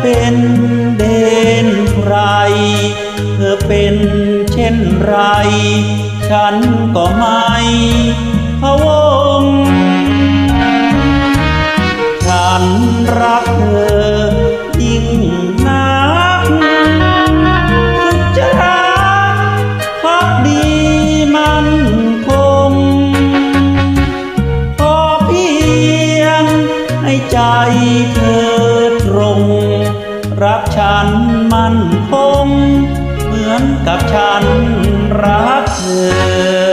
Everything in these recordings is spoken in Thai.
เป็นเด่นใคร เธอเป็นเช่นไร ฉันก็ไม่พะวง ฉันรักเธอยิ่งนักสุดจะรักพักดีมันคงพอเพียงให้ใจเธอ มันคงเหมือนกับฉันรักเธอ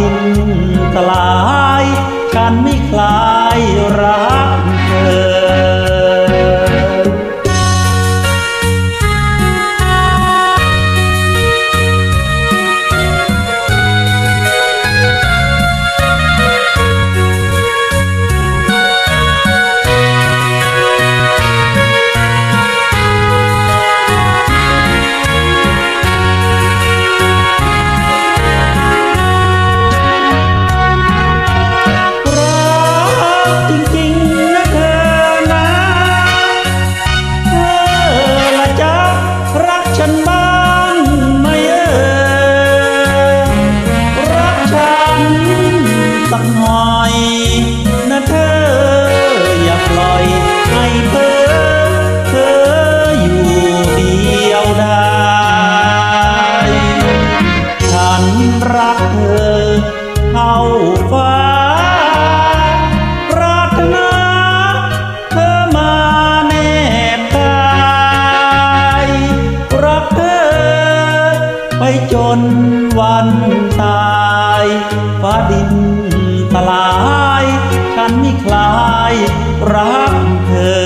ทินสลาย ฉันไม่คลาย จนวันตายฟ้าดินสลาย ฉันไม่คลายรักเธอ